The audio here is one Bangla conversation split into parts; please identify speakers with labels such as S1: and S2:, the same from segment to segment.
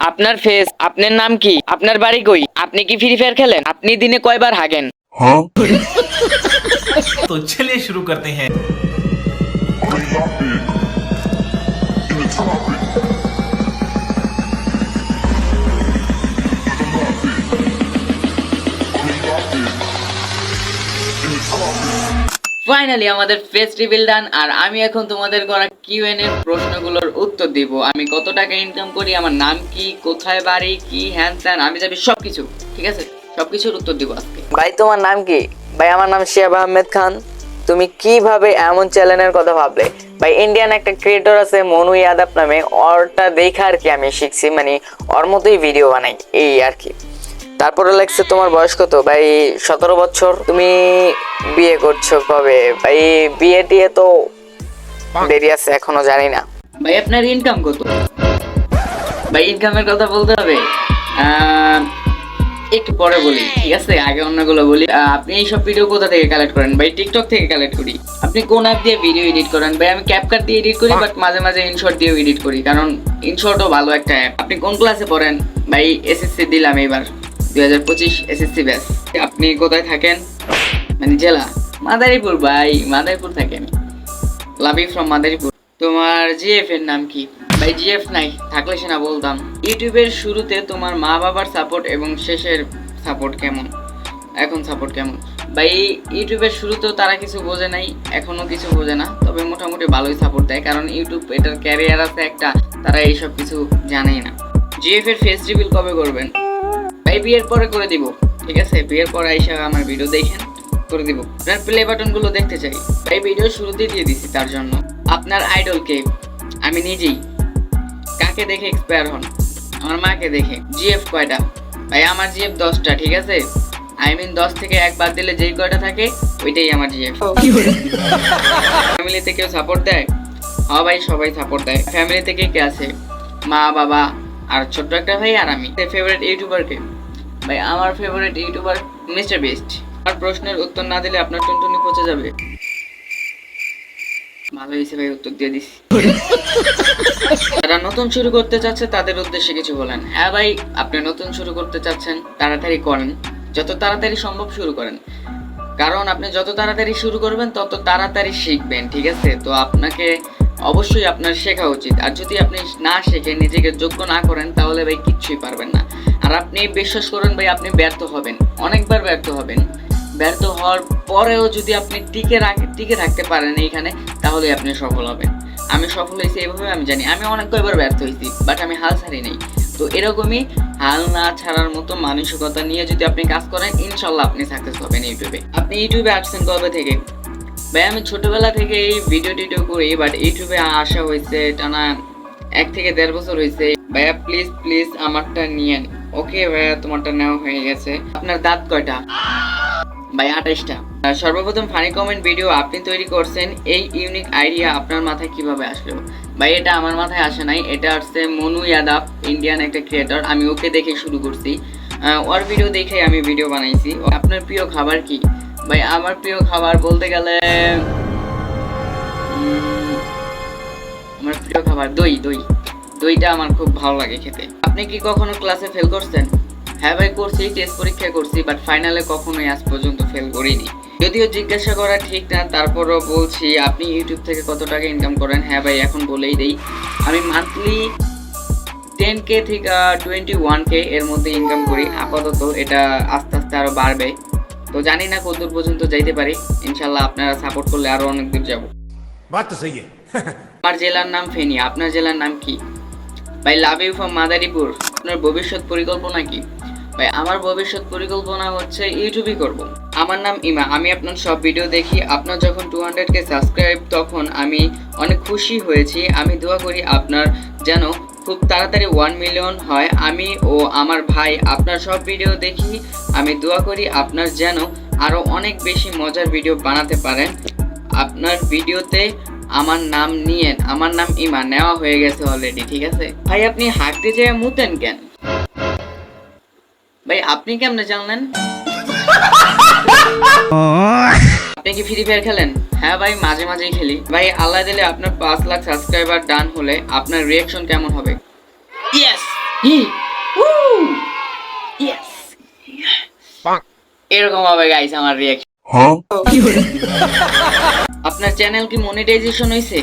S1: আপনার ফেস আপনার নাম কি আপনার বাড়ি কই আপনি কি ফ্রি ফায়ার খেলেন আপনি দিনে কয়বার হাগেন
S2: तो चलिए शुरू करते हैं
S1: ফাইনালি আমাদের ফেস রিভিল ডান আর আমি এখন তোমাদের করা কিউ এন এর প্রশ্নগুলোর উত্তর দিব। আমি কত টাকা ইনকাম করি, আমার নাম কি, কোথায় বাড়ি, কি, হ্যান ত্যান, আমি যাবি সবকিছু, ঠিক আছে? সবকিছুর উত্তর দিব আজকে। ভাই, তোমার নাম কি? ভাই, আমার নাম শিয়াব আহমেদ খান। তুমি কীভাবে এমন চ্যানেলের কথা ভাবলে? ভাই ইন্ডিয়ান একটা ক্রিয়েটর আছে, মনু ইয়াদাব নামে। ওরটা দেখা আর কি আমি শিখছি মানে ওর মতোই ভিডিও বানাই, এই আর কি। তারপরে লাগছে তোমার বয়স কত? ভাই সতেরো বছর। তুমি বিয়ে করছ কবে? ভাই বিয়ে টিয়ে তো দেরি আছে এখনও জানি না। ভাই আপনার ইনকাম কত? ভাই ইনকামের কথা বলতে হবে। আহ, একটু পরে বলি ঠিক আছে? আগে অন্যগুলো বলি। আপনি এই সব ভিডিও কোথা থেকে কালেক্ট করেন? ভাই টিকটক থেকে কালেক্ট করি। আপনি কোন অ্যাপ দিয়ে ভিডিও এডিট করেন? ভাই আমি ক্যাপকাট দিয়ে এডিট করি বাট মাঝে মাঝে ইনশর্ট দিয়েও এডিট করি। কারণ ইনশর্টও ভালো একটা অ্যাপ আপনি কোন ক্লাসে পড়েন? ভাই এসএসসি দিলাম এবার এসএসসি আপনি কোথায় থাকেন? মানে জেলা? মাদারীপুর, ভাই, মাদারীপুর আমি। ফ্রম মাদারীপুর। তোমার জিএফ এর নাম কি? ভাই জিএফ নাই, থাকলে সে না বলতাম ইউটিউবের শুরুতে তোমার মা বাবার সাপোর্ট এবং শেষের সাপোর্ট কেমন? এখন সাপোর্ট কেমন? ভাই ইউটিউবের শুরুতেও তারা কিছু বোঝে নাই, এখনও কিছু বোঝে না, তবে মোটামুটি ভালোই সাপোর্ট দেয়, কারণ ইউটিউব এটার ক্যারিয়ার আছে একটা, তারা এইসব কিছু জানেই না। জিএফ এর ফেস রিভিল কবে করবেন? ভাই বিয়ের পরে করে দিব। ঠিক আছে? বিয়ের পরে এসে আমার ভিডিও দেখেন করে দিব। আপনার প্লে বাটনগুলো দেখতে চাই। ভাই ভিডিও শুরুতেই দিয়ে দিছি তার জন্য। আপনার আইডল কে? আমি নিজেই। কাকে দেখে এক্সপায়ার হন? আমার মাকে দেখে। জিএফ কয়টা? ভাই আমার জিএফ দশটা ঠিক আছে? আই মিন দশ থেকে এক বাদ দিলে যেই কয়টা থাকে ওইটাই আমার জিএফ ফ্যামিলিতে কেউ সাপোর্ট দেয়? হ্যাঁ ভাই সবাই সাপোর্ট দেয়। ফ্যামিলি থেকে কে আছে? মা বাবা আর ছোট্ট একটা ভাই আর আমি। ফেভারিট ইউটিউবার কে? ভাই, আমার ফেভারিট ইউটিউবার মিস্টার বেস্ট আর প্রশ্নের উত্তর না দিলে আপনার টুনটুনি পচে যাবে। ভালো হয়েছে ভাই, উত্তর দিয়ে দিছি যারা নতুন শুরু করতে চাচ্ছে, তাদের উদ্দেশ্যে কিছু বলেন। হ্যাঁ ভাই, আপনি নতুন শুরু করতে চাচ্ছেন, তাড়াতাড়ি করেন। যত তাড়াতাড়ি সম্ভব শুরু করেন। কারণ আপনি যত তাড়াতাড়ি শুরু করবেন, তত তাড়াতাড়ি শিখবেন, ঠিক আছে? তো আপনাকে অবশ্যই আপনার শেখা উচিত। আর যদি আপনি না শেখে নিজেকে যোগ্য না করেন, তাহলে ভাই কিচ্ছুই পারবেন না। আর আপনি বিশ্বাস করেন ভাই, আপনি ব্যর্থ হবেন। অনেকবার ব্যর্থ হবেন। ব্যর্থ হওয়ার পরেও যদি আপনি টিকে টিকে থাকতে পারেন এইখানে তাহলে আপনি সফল হবেন। আমি সফল হয়েছি এইভাবে আমি জানি। আমি অনেক কয়বার ব্যর্থ হয়েছি বাট আমি হাল ছাড়ি নাই। তো এরকমই হাল না ছাড়ার মতো মানসিকতা নিয়ে যদি আপনি কাজ করেন, ইনশাল্লাহ আপনি সাকসেস হবেন ইউটিউবে। আপনি ইউটিউবে আসছেন কবে থেকে? ভাই, আমি ছোটবেলা থেকে এই ভিডিও টিডিও করি বাট ইউটিউবে আসা হয়েছে টানা এক থেকে দেড় বছর হয়েছে। ভাইয়া প্লিজ প্লিজ আমারটা নিয়েন। ওকে ভাইয়া, তোমারটা নেওয়া হয়ে গেছে। আপনার দাঁত কয়টা? ভাই, আঠাশটা। সর্বপ্রথম ফানি কমেন্ট ভিডিও আপনি তৈরি করছেন, এই ইউনিক আইডিয়া আপনার মাথায় কীভাবে আসলো? ভাই, এটা আমার মাথায় আসে নাই। এটা আসছে মনু ইয়াদাব ইন্ডিয়ান একটা ক্রিয়েটর আমি ওকে দেখে শুরু করছি। ওর ভিডিও দেখে আমি ভিডিও বানাইছি। আপনার প্রিয় খাবার কি? ভাই, আমার প্রিয় খাবার বলতে গেলে আমার প্রিয় খাবার দই দই। দইটা আমার খুব ভালো লাগে খেতে। আপনি কি কখনো ক্লাসে ফেল করছেন? হ্যাঁ ভাই, করছি টেস্ট পরীক্ষা করছি বাট ফাইনালে কখনোই আজ পর্যন্ত ফেল করিনি। যদিও জিজ্ঞাসা করা ঠিক না, তারপরও বলছি, আপনি ইউটিউব থেকে কত টাকা ইনকাম করেন? হ্যাঁ ভাই, এখন বলেই দেই। আমি মান্থলি টেন কে থেকে টোয়েন্টি ওয়ান কে এর মধ্যে ইনকাম করি। আপাতত এটা আস্তে আস্তে আরও বাড়বে। তো জানি না কত দূর পর্যন্ত যাইতে পারি। ইনশাল্লাহ আপনারা সাপোর্ট করলে আরও অনেক দূর যাব আমার জেলার নাম ফেনি আপনার জেলার নাম কি? ভাই লাভ ইউ ফ্রম মাদারীপুর। আপনার ভবিষ্যৎ পরিকল্পনা কি? ভাই আমার ভবিষ্যৎ পরিকল্পনা হচ্ছে ইউটিউবই করব। আমার নাম ইমা আমি আপনার সব ভিডিও দেখি। আপনার যখন টু হান্ড্রেডকে সাবস্ক্রাইব তখন আমি অনেক খুশি হয়েছি। আমি দোয়া করি আপনার যেন খুব তাড়াতাড়ি ওয়ান মিলিয়ন হয়। আমি ও আমার ভাই আপনার সব ভিডিও দেখি আমি দোয়া করি আপনার যেন আরও অনেক বেশি মজার ভিডিও বানাতে পারেন। আপনার ভিডিওতে আমার নাম নিয়েন। আমার নাম ইমা। নেওয়া হয়ে গেছে অলরেডি ঠিক আছে? ভাই আপনি হাঁটতে যেয়ে মুতেন কেন? ভাই আপনি কেমনে জানলেন? আপনি কি ফ্রি ফায়ার খেলেন? হ্যাঁ ভাই মাঝে মাঝেই খেলি। ভাই আল্লাহ দিলে আপনার পাঁচ লাখ সাবস্ক্রাইবার ডান হলে আপনার রিয়াকশন কেমন হবে? ইয়েস ইয়েস এরকম হবে গাইস আমার রিয়াকশন আপনার চ্যানেল কি মনিটাইজেশন হয়েছে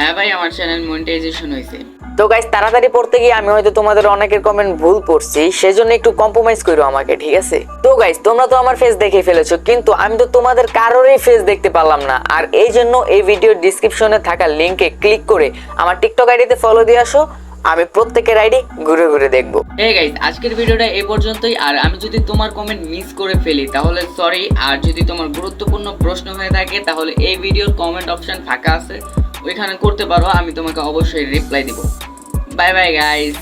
S1: হ্যাঁ ভাই আমার চ্যানেল মনিটাইজেশন হয়েছে
S3: তো গাইস তাড়াতাড়ি পড়তে গিয়ে আমি হয়তো তোমাদের অনেকের কমেন্ট ভুল পড়ছি সেজন্য একটু কম্প্রোমাইজ করো আমাকে ঠিক আছে? তো গাইস তোমরা তো আমার ফেস দেখে ফেলেছো কিন্তু আমি তো তোমাদের কারোরই ফেস দেখতে পারলাম না। আর এই জন্য এই ভিডিওর ডিসক্রিপশনে থাকা লিংকে ক্লিক করে আমার টিকটক আইডিতে ফলো দিয়ে আসো আমি প্রত্যেকের আইডি ঘুরে ঘুরে দেখব।
S1: হে গাইস আজকের ভিডিওটা এই পর্যন্তই আর আমি যদি তোমার কমেন্ট মিস করে ফেলি তাহলে সরি আর যদি তোমার গুরুত্বপূর্ণ প্রশ্ন হয়ে থাকে তাহলে এই ভিডিওর কমেন্ট অপশন ফাঁকা আছে। ওইখানে করতে পারো আমি তোমাকে অবশ্যই রিপ্লাই দিব। Bye bye guys